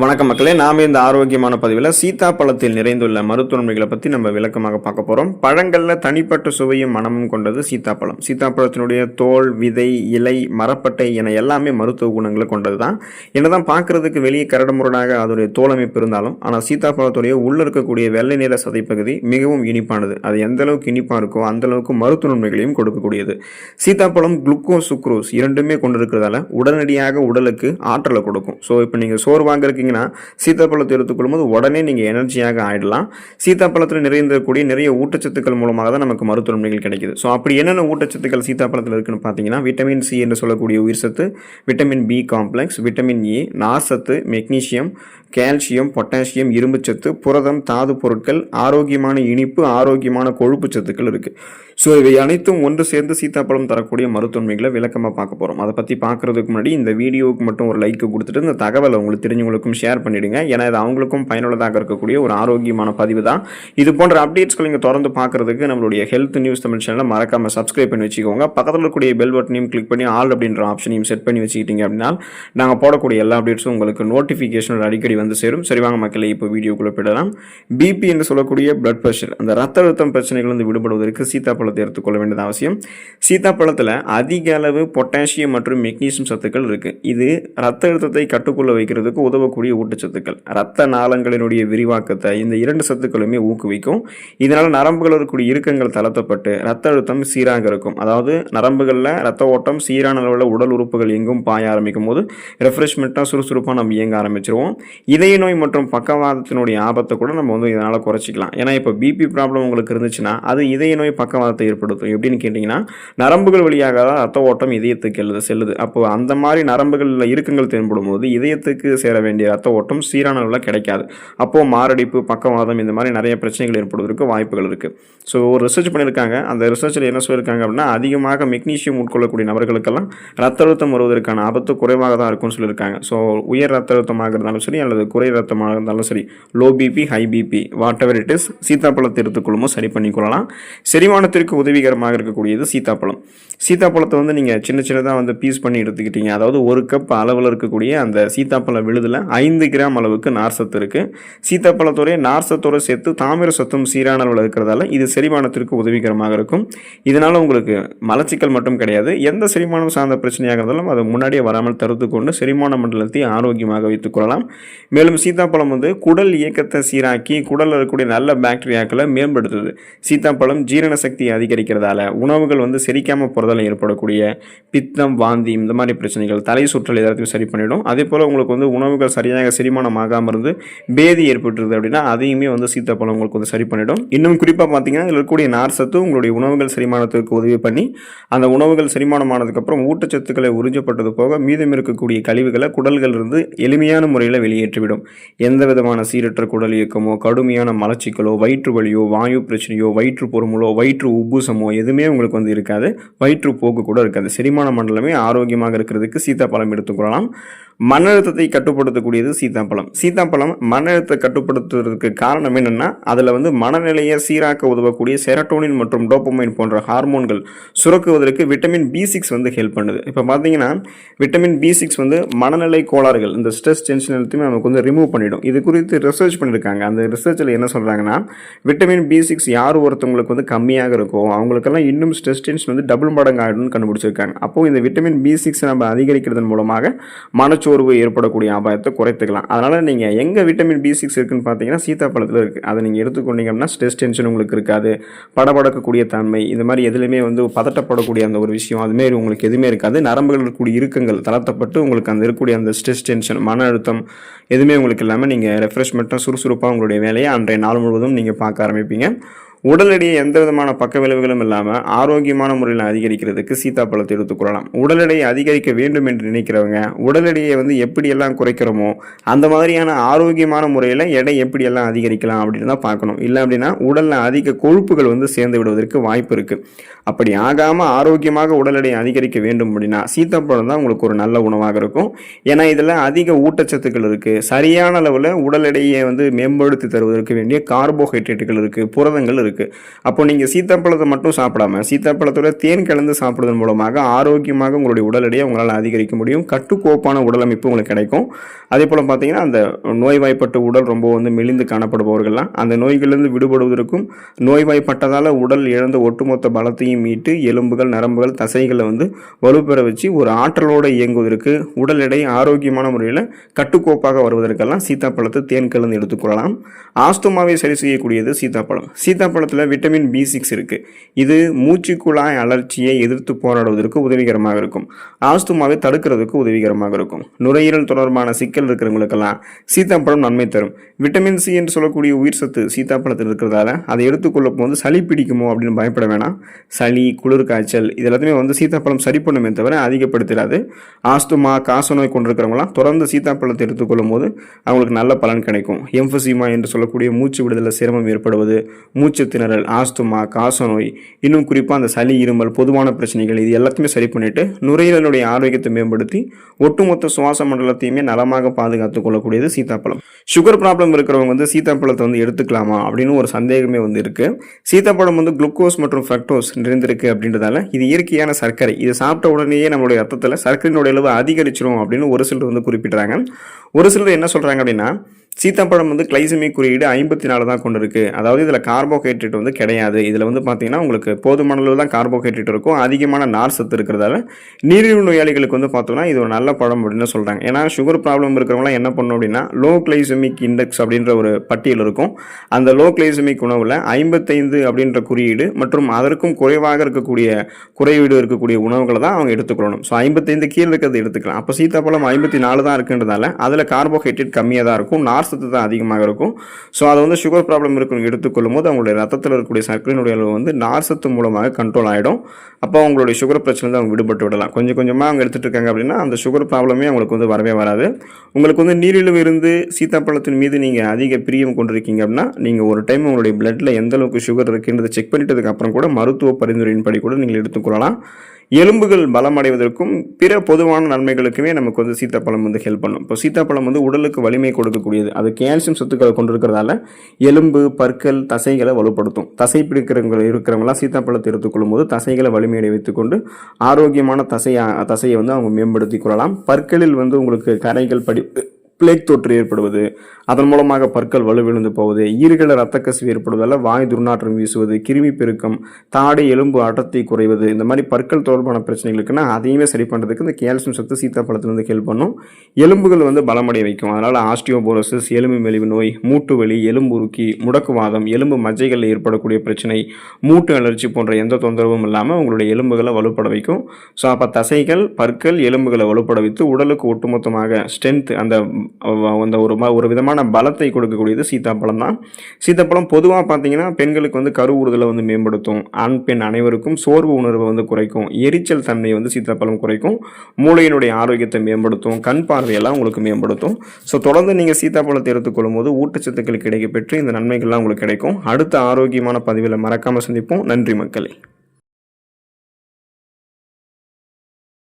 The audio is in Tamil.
வணக்கம் மக்களே நாம இந்த ஆரோக்கியமான பதிவில் சீதாப்பழத்தில் நிறைந்துள்ள மருத்துவன்மைகளை பற்றி நம்ம விளக்கமாக பார்க்க போகிறோம் பழங்களில் தனிப்பட்ட சுவையும் மனமும் கொண்டது சீதாப்பழம் சீதாப்பழத்தினுடைய தோல் விதை இலை மரப்பட்டை என எல்லாமே மருத்துவ குணங்களை கொண்டது தான் என்னதான் பார்க்குறதுக்கு வெளியே கரடுமுரடாக அதோடைய தோலமைப்பு இருந்தாலும் ஆனால் சீதாப்பழத்துடைய உள்ளே இருக்கக்கூடிய வெள்ளை நிற சதைப்பகுதி மிகவும் இனிப்பானது. அது எந்த அளவுக்கு இனிப்பாக இருக்கோ அந்த அளவுக்கு மருத்துவ நன்மைகளையும் கொடுக்கக்கூடியது. சீதாப்பழம் குளுக்கோஸ் சுக்ரோஸ் இரண்டுமே கொண்டிருக்கிறதால உடனடியாக உடலுக்கு ஆற்றலை கொடுக்கும். ஸோ இப்போ நீங்கள் சோர்வாங்க எடுத்துக்கிட்டிங்கன்னா சீத்தாப்பழத்தை எடுத்துக்கொள்ளும் போது உடனே நீங்கள் எனர்ஜியாக ஆயிடலாம். சீத்தாப்பழத்தில் நிறைந்திருக்கக்கூடிய நிறைய ஊட்டச்சத்துக்கள் மூலமாக தான் நமக்கு மருத்துவ நன்மைகள் கிடைக்குது. ஸோ அப்படி என்னென்ன ஊட்டச்சத்துக்கள் சீத்தாப்பழத்தில் இருக்குன்னு பார்த்தீங்கன்னா விட்டமின் சி என்று சொல்லக்கூடிய உயிர் சத்து vitamin B complex vitamin E நார்சத்து magnesium calcium potassium இரும்புச்சத்து புரதம் தாது பொருட்கள் ஆரோக்கியமான இனிப்பு ஆரோக்கியமான கொழுப்பு சத்துக்கள் இருக்குது ஸோ இவை அனைத்தும் ஒன்று சேர்ந்து சீத்தாப்பழம் தரக்கூடிய மருத்துவமைகளை விளக்கமாக பார்க்க போகிறோம் அதை பற்றி பார்க்குறதுக்கு முன்னாடி இந்த வீடியோவுக்கு மட்டும் ஒரு லைக் கொடுத்துட்டு இந்த தகவலை உங்களுக்கு தெரிஞ்சவங்களுக்கும் ஷேர் பண்ணிவிடுங்க ஏன்னா இது அவங்களுக்கும் பயனுள்ளதாக இருக்கக்கூடிய ஒரு ஆரோக்கியமான பதிவு தான். இது போன்ற அப்டேட்ஸ்களை நீங்கள் தொடர்ந்து பார்க்குறதுக்கு நம்மளுடைய ஹெல்த் நியூஸ் தமிழ் சேனலை மறக்காமல் சப்ஸ்கிரைப் பண்ணி வச்சுக்கோங்க. பக்கத்தில் இருக்கக்கூடிய பெல் பட்டனையும் கிளிக் பண்ணி ஆல் அப்படின்ற ஆப்ஷனையும் செட் பண்ணி வச்சுக்கிட்டீங்க அப்படின்னா நாங்கள் போடக்கூடிய எல்லா அப்டேட்ஸும் உங்களுக்கு நோட்டிஃபிகேஷன் அடிக்கடி வந்து சேரும். சரி வாங்க மக்களே இப்போ வீடியோக்குள்ளே போயிடலாம். பிபி என்று சொல்லக்கூடிய பிளட் ப்ரெஷர் அந்த ரத்த அழுத்தம் பிரச்சனைகள் வந்து விடுபடுவதற்கு சீத்தாப்பழத்தை எடுத்துக்கொள்ள வேண்டியது அவசியம். சீத்தாப்பழத்தில் அதிக அளவு பொட்டாசியம் மற்றும் மெக்னீசியம் சத்துக்கள் இருக்குது இது ரத்த அழுத்தத்தை கட்டுக்குள்ள வைக்கிறதுக்கு உதவக்கூடிய ஊட்டச்சத்துக்கள். ரத்த நாளங்களினுடைய விரிவாக்கத்தை இந்த இரண்டு சத்துக்களுமே ஊக்குவிக்கும். இதனால் நரம்புகள் இருக்கக்கூடிய இறுக்கங்கள் தளர்த்தப்பட்டு ரத்த அழுத்தம் சீராக இருக்கும். அதாவது நரம்புகளில் ரத்த ஓட்டம் சீரான அளவில் உடல் உறுப்புகள் எங்கும் பாய ஆரம்பிக்கும் போது ரெஃப்ரெஷ்மெண்ட்டாக சுறுசுறுப்பாக நம்ம இயங்க ஆரம்பிச்சிருவோம். இதய நோய் மற்றும் பக்கவாதத்தினுடைய ஆபத்தை கூட நம்ம வந்து இதனால் குறைச்சிக்கலாம். ஏன்னா இப்போ பிபி ப்ராப்ளம் உங்களுக்கு இருந்துச்சுன்னா அது இதய நோய் பக்கவாதத்தை ஏற்படுத்தும். எப்படின்னு கேட்டிங்கன்னா நரம்புகள் வழியாக தான் ரத்த ஓட்டம் இதயத்துக்கு எழுது செல்லுது. அப்போ அந்த மாதிரி நரம்புகளில் இறுக்கங்கள் தென்படும் போது இதயத்துக்கு சேர வேண்டிய ரத்த ஓட்டம் சீரான அளவில் கிடைக்காது. அப்போது மாரடைப்பு பக்கவாதம் இந்த மாதிரி நிறைய பிரச்சனைகள் ஏற்படுவதற்கு வாய்ப்புகள் இருக்குது ஸோ ஒரு ரிசர்ச் பண்ணியிருக்காங்க. அந்த ரிசர்ச்சில் என்ன சொல்லியிருக்காங்க அப்படின்னா அதிகமாக மெக்னீஷியம் உட்கொள்ளக்கூடிய நபர்களுக்கெல்லாம் ரத்த அழுத்தம் வருவதற்கான ஆபத்து குறைவாக தான் இருக்கும்னு சொல்லியிருக்காங்க. ஸோ உயர் ரத்த அழுத்தமாக இருந்தாலும் சரி அல்லது குறை ரத்தமாக இருந்தாலும் சரி low BP high BP whatever it is சீத்தாப்பழத்தை எடுத்துக்கொள்ளுமோ சரி பண்ணிக்கொள்ளலாம் செரிமானத்திற்கு உதவிகரமாக இருக்கக்கூடியது சீத்தாப்பழம். சீத்தாப்பழத்தை வந்து நீங்கள் சின்ன சின்னதாக வந்து பீஸ் பண்ணி எடுத்துக்கிட்டீங்க. அதாவது ஒரு கப் அளவில் இருக்கக்கூடிய அந்த சீத்தாப்பழ விழுதில் ஐந்து கிராம் அளவுக்கு நார் சத்து இருக்குது சீத்தாப்பழத்தோடைய நார் சத்தோடு சேர்த்து தாமிர சத்தும் சீரான அளவில் இருக்கிறதால இது செரிமானத்திற்கு உதவிகரமாக இருக்கும். இதனால் உங்களுக்கு மலச்சிக்கல் மட்டும் கிடையாது. எந்த செரிமானம் சார்ந்த பிரச்சனையாக இருந்தாலும் அது முன்னாடியே வராமல் தடுத்து கொண்டு செரிமான மண்டலத்தை ஆரோக்கியமாக வைத்துக் கொள்ளலாம். மேலும் சீத்தாப்பழம் வந்து குடல் இயக்கத்தை சீராக்கி குடலில் இருக்கக்கூடிய நல்ல பாக்டீரியாக்களை மேம்படுத்துது. சீத்தாப்பழம் ஜீரண சக்தியை அதிகரிக்கிறதால உணவுகள் வந்து செரிக்காமல் போகிறதால ஏற்படக்கூடிய பித்தம் வாந்தி இந்த மாதிரி பிரச்சனைகள் தலை சுற்றல் எல்லாத்தையும் சரி பண்ணிடும். அதே போல் உங்களுக்கு வந்து உணவுகள் சரியாக செரிமானம் ஆகாமல் இருந்து பேதி ஏற்பட்டுருது அப்படின்னா அதையுமே வந்து சீத்தாப்பழம் உங்களுக்கு வந்து சரி பண்ணிடும். இன்னும் குறிப்பாக பார்த்தீங்கன்னா இதில் இருக்கக்கூடிய நார் சத்து உங்களுடைய உணவுகள் செரிமானத்துக்கு உதவி பண்ணி அந்த உணவுகள் செரிமானமானதுக்கப்புறம் ஊட்டச்சத்துக்களை உறிஞ்சப்பட்டது போக மீதம் இருக்கக்கூடிய கழிவுகளை குடல்கள் இருந்து எளிமையான முறையில் வெளியேற்றிவிடும் எந்த விதமான சீரற்ற குடல் இயக்கமோ கடுமையான மலச்சிக்கலோ வயிற்று வலியோ வாயு பிரச்சனையோ வயிற்று பொறுமலோ வயிற்று உப்புசமோ எதுவுமே உங்களுக்கு வந்து இருக்காது. வயிற்று போக்கு கூட இருக்காது. செரிமான மண்டலமே ஆரோக்கியமாக இருக்கிறதுக்கு சீத்தாப்பழம் எடுத்துக்கொள்ளலாம் மன அழுத்தத்தை கட்டுப்படுத்தக்கூடியது சீத்தாப்பழம் சீத்தாப்பழம் மன அழுத்தத்தை கட்டுப்படுத்துவதற்கு காரணம் என்னென்னா அதில் வந்து மனநிலையை சீராக்க உதவக்கூடிய செரட்டோனின் மற்றும் டோப்பமைன் போன்ற ஹார்மோன்கள் சுரக்குவதற்கு விட்டமின் பி சிக்ஸ் வந்து ஹெல்ப் பண்ணுது. இப்போ பார்த்தீங்கன்னா விட்டமின் பி சிக்ஸ் வந்து மனநிலை கோளாறுகள் இந்த ஸ்ட்ரெஸ் டென்ஷன் எல்லாத்தையுமே நமக்கு வந்து ரிமூவ் பண்ணிடும். இது குறித்து ரிசர்ச் பண்ணியிருக்காங்க அந்த ரிசர்ச்சில் என்ன சொல்கிறாங்கன்னா விட்டமின் பி சிக்ஸ் யார் ஒருத்தவங்களுக்கு வந்து கம்மியாக இருக்கோ அவங்களுக்கெல்லாம் இன்னும் ஸ்ட்ரெஸ் டென்ஷன் வந்து டபுள் மடங்கு ஆகிடும்னு கண்டுபிடிச்சிருக்காங்க. அப்போது இந்த விட்டமின் பி சிக்ஸ் நம்ம அதிகரிக்கிறதன் மூலமாக மனச்சோர்வு ஏற்படக்கூடிய அபாயத்தை குறைத்துக்கலாம். அதனால் நீங்கள் எங்கே விட்டமின் பி சிக்ஸ் இருக்குதுன்னு பார்த்தீங்கன்னா சீத்தாப்பழத்தில் இருக்குது அதை நீங்கள் எடுத்துக்கொண்டீங்கன்னா ஸ்ட்ரெஸ் டென்ஷன் உங்களுக்கு இருக்காது. படபடக்கக்கூடிய தன்மை இது மாதிரி எதுலையுமே வந்து பதட்டப்படக்கூடிய அந்த ஒரு விஷயம் அதுமாரி உங்களுக்கு எதுவுமே இருக்காது. நரம்புகள் இருக்கக்கூடிய இறுக்கங்கள் தளர்த்தப்பட்டு உங்களுக்கு அந்த இருக்கக்கூடிய அந்த ஸ்ட்ரெஸ் டென்ஷன் மன அழுத்தம் எதுவுமே உங்களுக்கு இல்லாமல் நீங்கள் ரெஃப்ரெஷ்மெண்ட்டாக சுறுசுறுப்பாக உங்களுடைய வேலையை அன்றைய நாள் முழுவதும் நீங்கள் பார்க்க ஆரம்பிப்பீங்க. உடல் எடையை எந்த விதமான பக்க விளைவுகளும் இல்லாமல் ஆரோக்கியமான முறையில் அதிகரிக்கிறதுக்கு சீத்தாப்பழத்தை எடுத்துக்கொள்ளலாம் உடல் எடையை அதிகரிக்க வேண்டும் என்று நினைக்கிறவங்க உடல் எடையை வந்து எப்படியெல்லாம் குறைக்கிறோமோ அந்த மாதிரியான ஆரோக்கியமான முறையில் எடை எப்படியெல்லாம் அதிகரிக்கலாம் அப்படின்னு தான் பார்க்கணும். இல்லை அப்படின்னா உடலில் அதிக கொழுப்புகள் வந்து சேர்ந்து விடுவதற்கு வாய்ப்பு இருக்குது அப்படி ஆகாமல் ஆரோக்கியமாக உடல் எடையை அதிகரிக்க வேண்டும் அப்படின்னா சீத்தாப்பழம் தான் உங்களுக்கு ஒரு நல்ல உணவாக இருக்கும். ஏன்னா இதில் அதிக ஊட்டச்சத்துக்கள் இருக்குது சரியான அளவில் உடல் எடையை வந்து மேம்படுத்தி தருவதற்கு வேண்டிய கார்போஹைட்ரேட்டுகள் இருக்குது புரதங்கள் இருக்குது இருக்குது அப்போ நீங்கள் சீத்தாப்பழத்தை மட்டும் சாப்பிடாம சீத்தாப்பழத்தோட தேன் கலந்து சாப்பிடுவதன் மூலமாக ஆரோக்கியமாக உங்களுடைய உடல் எடையை உங்களால் அதிகரிக்க முடியும். கட்டுக்கோப்பான உடல் அமைப்பு உங்களுக்கு கிடைக்கும். அதே போல் பார்த்தீங்கன்னா அந்த நோய்வாய்ப்பட்ட உடல் ரொம்ப வந்து மெலிந்து காணப்படுபவர்கள்லாம் அந்த நோய்களிலிருந்து விடுபடுவதற்கும் நோய்வாய்ப்பட்டதால் உடல் இழந்த ஒட்டுமொத்த பலத்தையும் மீட்டு எலும்புகள் நரம்புகள் தசைகளை வந்து வலுப்பெற வச்சு ஒரு ஆற்றலோடு இயங்குவதற்கு உடல் எடை ஆரோக்கியமான முறையில் கட்டுக்கோப்பாக வருவதற்கெல்லாம் சீத்தாப்பழத்தை தேன் கலந்து எடுத்துக்கொள்ளலாம் ஆஸ்துமாவை சரி செய்யக்கூடியது சீத்தாப்பழம் சீத்தாப்பழத்தில் விட்டமின் பி சிக்ஸ் இருக்குது இது மூச்சுக்குழாய் அலர்ச்சியை எதிர்த்து போராடுவதற்கு உதவிகரமாக இருக்கும். ஆஸ்துமாவை தடுக்கிறதுக்கு உதவிகரமாக இருக்கும். நுரையீரல் தொடர்பான சிக்கல் இருக்கிறவங்களுக்கெல்லாம் சீத்தாப்பழம் நன்மை தரும். விட்டமின் சி என்று சொல்லக்கூடிய உயிர் சத்து சீத்தாப்பழத்தில் இருக்கிறதால அதை எடுத்துக்கொள்ள போது சளி பிடிக்குமோ அப்படின்னு பயப்பட வேணாம். சளி குளிர் காய்ச்சல் இது எல்லாத்தையுமே வந்து சீத்தாப்பழம் சரி பண்ணுமே தவிர அதிகப்படுத்திடாது. ஆஸ்துமா காச நோய் கொண்டிருக்கிறவங்களாம் தொடர்ந்து சீத்தாப்பழத்தை எடுத்துக்கொள்ளும் போது அவங்களுக்கு நல்ல பலன் கிடைக்கும். எம்ஃபசிமா என்று சொல்லக்கூடிய மூச்சு விடுதலை சிரமம் ஏற்படுவது மூச்சு திணறல் ஆஸ்துமா காசநோய் இன்னும் குறிப்பாக அந்த சளி இருமல் பொதுவான பிரச்சனைகள் இது எல்லாத்தையுமே சரி பண்ணிவிட்டு நுரையீரலுடைய ஆரோக்கியத்தை மேம்படுத்தி ஒட்டுமொத்த சுவாச மண்டலத்தையுமே நலமாக பாதுகாத்துக் கொள்ளக்கூடியது சீத்தாப்பழம். சுகர் ப்ராப்ளம் இருக்கிறவங்க வந்து சீத்தாப்பழத்தை வந்து எடுத்துக்கலாமா அப்படின்னு ஒரு சந்தேகமே வந்து இருக்குது சீத்தாப்பழம் வந்து குளுக்கோஸ் மற்றும் ஃப்ரக்டோஸ் நிறைந்திருக்கு அப்படின்றதால இது இயற்கையான சர்க்கரை. இது சாப்பிட்ட உடனேயே நம்மளுடைய ரத்தத்தில் சர்க்கரையினுடைய அளவு அதிகரிச்சிடும் அப்படின்னு ஒரு சிலர் வந்து குறிப்பிட்றாங்க. ஒரு சிலர் என்ன சொல்கிறாங்க அப்படின்னா சீத்தாப்பழம் வந்து கிளைசமிக் குறியீடு ஐம்பத்தி நாலு தான் கொண்டு இருக்குது அதாவது இதில் கார்போஹைட்ரேட் வந்து கிடையாது. இதில் வந்து பார்த்தீங்கன்னா உங்களுக்கு போதுமான அளவு தான் கார்போஹைட்ரேட் இருக்கும். அதிகமான நார் சத்து இருக்கிறதால நீரிழிவு நோயாளிகளுக்கு வந்து பார்த்தோம்னா இது ஒரு நல்ல பழம் அப்படின்னு சொல்கிறாங்க ஏன்னா சுகர் ப்ராப்ளம் இருக்கிறவங்களாம் என்ன பண்ணணும் அப்படின்னா லோ கிளைசமிக் இண்டெக்ஸ் அப்படின்ற ஒரு பட்டியல் இருக்கும். அந்த லோ கிளைசமிக் உணவில் ஐம்பத்தைந்து அப்படின்ற குறியீடு மற்றும் அதற்கும் குறைவாக இருக்கக்கூடிய குறைவீடு இருக்கக்கூடிய உணவுகளை தான் அவங்க எடுத்துக்கொள்ளணும். ஸோ ஐம்பத்தைந்து கீழே இருக்கிறது எடுத்துக்கலாம். அப்போ சீத்தாப்பழம் ஐம்பத்தி நாலு தான் இருக்குன்றதால அதில் கார்போஹைட்ரேட் கம்மியாக தான் இருக்கும். நார் நார்சத்து தான் அதிகமாக இருக்கும். ஸோ அதை வந்து சுகர் ப்ராப்ளம் இருக்கவங்க எடுத்துக்கொள்ளும் போது அவங்களுடைய ரத்தத்தில் இருக்கக்கூடிய சர்க்கரையினுடைய அளவு வந்து நார்சத்து மூலமாக கண்ட்ரோல் ஆகிடும் அப்போ அவங்களுடைய சுகர் பிரச்சனை வந்து அவங்க விடுபட்டு விடலாம். கொஞ்சம் கொஞ்சமாக அவங்க எடுத்துகிட்டு இருக்காங்க அப்படின்னா அந்த சுகர் ப்ராப்ளமே அவங்களுக்கு வந்து வரவே வராது. உங்களுக்கு வந்து நீரிழிவு இருந்து சீத்தாப்பழத்தின் மீது நீங்கள் அதிக பிரியம் கொண்டிருக்கீங்க அப்படின்னா நீங்கள் ஒரு டைம் உங்களுடைய பிளட்டில் எந்த அளவுக்கு சுகர் இருக்குன்றதை செக் பண்ணிட்டதுக்கு அப்புறம் கூட மருத்துவ பரிந்துரையின்படி கூட நீங்கள் எடுத்துக்கொள்ளலாம். எலும்புகள் பலமடைவதற்கும் பிற பொதுவான நன்மைகளுக்குமே நமக்கு வந்து சீத்தாப்பழம் வந்து ஹெல்ப் பண்ணும். இப்போ சீத்தாப்பழம் வந்து உடலுக்கு வலிமை கொடுக்கக்கூடியது. அது கேல்சியம் சத்துக்களை கொண்டிருக்கிறதால எலும்பு பற்கள் தசைகளை வலுப்படுத்தும். தசை பிடிக்கிறவங்க இருக்கிறவங்களாம் சீத்தாப்பழத்தை எடுத்துக்கொள்ளும் போது தசைகளை வலிமையை வைத்துக்கொண்டு ஆரோக்கியமான தசையை தசையை வந்து அவங்க மேம்படுத்திக் கொள்ளலாம். பற்களில் வந்து உங்களுக்கு கரைகள் படி பிளேக் தொற்று ஏற்படுவது அதன் மூலமாக பற்கள் வலுவிழுந்து போவது ஈறுகள ரத்த கசிவு ஏற்படுவதால் வாய் துர்நாற்றம் வீசுவது கிருமி பெருக்கம் தாடை எலும்பு அடர்த்தி குறைவது இந்த மாதிரி பற்கள் தொடர்பான பிரச்சனைகளுக்குன்னா அதையுமே சரி பண்ணுறதுக்கு இந்த கால்சியம் சத்து சீத்தாப்பழத்துலேருந்து ஹெல்ப் பண்ணும். எலும்புகள் வந்து பலமடைய வைக்கும். அதனால் ஆஸ்டியோபோரோசிஸ் எலும்பு மெலிவு நோய் மூட்டு வலி எலும்பு உருக்கி முடக்குவாதம் எலும்பு மஜ்ஜைகளில் ஏற்படக்கூடிய பிரச்சனை மூட்டு அலர்ச்சி போன்ற எந்த தொந்தரவும் இல்லாமல் உங்களுடைய எலும்புகளை வலுப்பட வைக்கும். ஸோ அப்போ தசைகள் பற்கள் எலும்புகளை வலுப்பட வைத்து உடலுக்கு ஒட்டுமொத்தமாக ஸ்ட்ரென்த் அந்த அந்த ஒரு ம- ஒரு விதமான பலத்தை கொடுக்கக்கூடியது சீத்தாப்பழம் தான். சீத்தாப்பழம் பொதுவாக பார்த்தீங்கன்னா பெண்களுக்கு வந்து கரு உறுதலை வந்து மேம்படுத்தும். ஆண் பெண் அனைவருக்கும் சோர்வு உணர்வை வந்து குறைக்கும். எரிச்சல் தன்மையை வந்து சீத்தாப்பழம் குறைக்கும். மூளையினுடைய ஆரோக்கியத்தை மேம்படுத்தும். கண் பார்வையெல்லாம் உங்களுக்கு மேம்படுத்தும். ஸோ தொடர்ந்து நீங்கள் சீத்தாப்பழத்தை எடுத்துக்கொள்ளும் போது ஊட்டச்சத்துக்கள் கிடைக்கப்பெற்று இந்த நன்மைகள்லாம் உங்களுக்கு கிடைக்கும். அடுத்த ஆரோக்கியமான பதிவில் மறக்காமல் சந்திப்போம். நன்றி மக்களே.